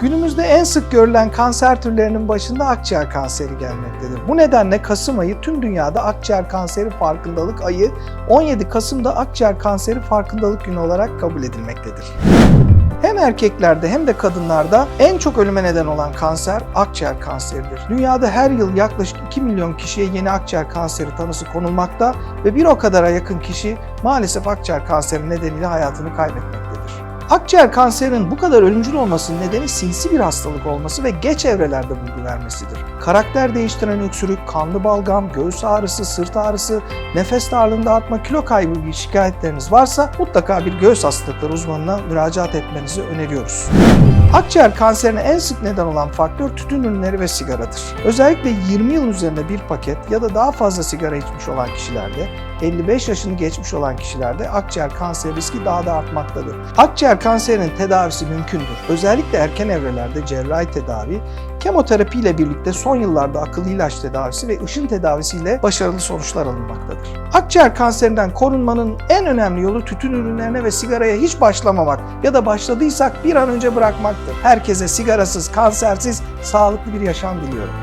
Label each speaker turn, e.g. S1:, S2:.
S1: Günümüzde en sık görülen kanser türlerinin başında akciğer kanseri gelmektedir. Bu nedenle Kasım ayı tüm dünyada akciğer kanseri farkındalık ayı, 17 Kasım'da akciğer kanseri farkındalık günü olarak kabul edilmektedir. Hem erkeklerde hem de kadınlarda en çok ölüme neden olan kanser akciğer kanseridir. Dünyada her yıl yaklaşık 2 milyon kişiye yeni akciğer kanseri tanısı konulmakta ve bir o kadara yakın kişi maalesef akciğer kanseri nedeniyle hayatını kaybetmektedir. Akciğer kanserinin bu kadar ölümcül olmasının nedeni sinsi bir hastalık olması ve geç evrelerde bulgu vermesidir. Karakter değiştiren öksürük, kanlı balgam, göğüs ağrısı, sırt ağrısı, nefes darlığında artma, kilo kaybı gibi şikayetleriniz varsa mutlaka bir göğüs hastalıkları uzmanına müracaat etmenizi öneriyoruz. Akciğer kanserine en sık neden olan faktör tütün ürünleri ve sigaradır. Özellikle 20 yıl üzerinde bir paket ya da daha fazla sigara içmiş olan kişilerde, 55 yaşını geçmiş olan kişilerde akciğer kanseri riski daha da artmaktadır. Akciğer kanserinin tedavisi mümkündür. Özellikle erken evrelerde cerrahi tedavi, kemoterapi ile birlikte son yıllarda akıllı ilaç tedavisi ve ışın tedavisiyle başarılı sonuçlar alınmaktadır. Akciğer kanserinden korunmanın en önemli yolu tütün ürünlerine ve sigaraya hiç başlamamak ya da başladıysak bir an önce bırakmaktır. Herkese sigarasız, kansersiz, sağlıklı bir yaşam diliyorum.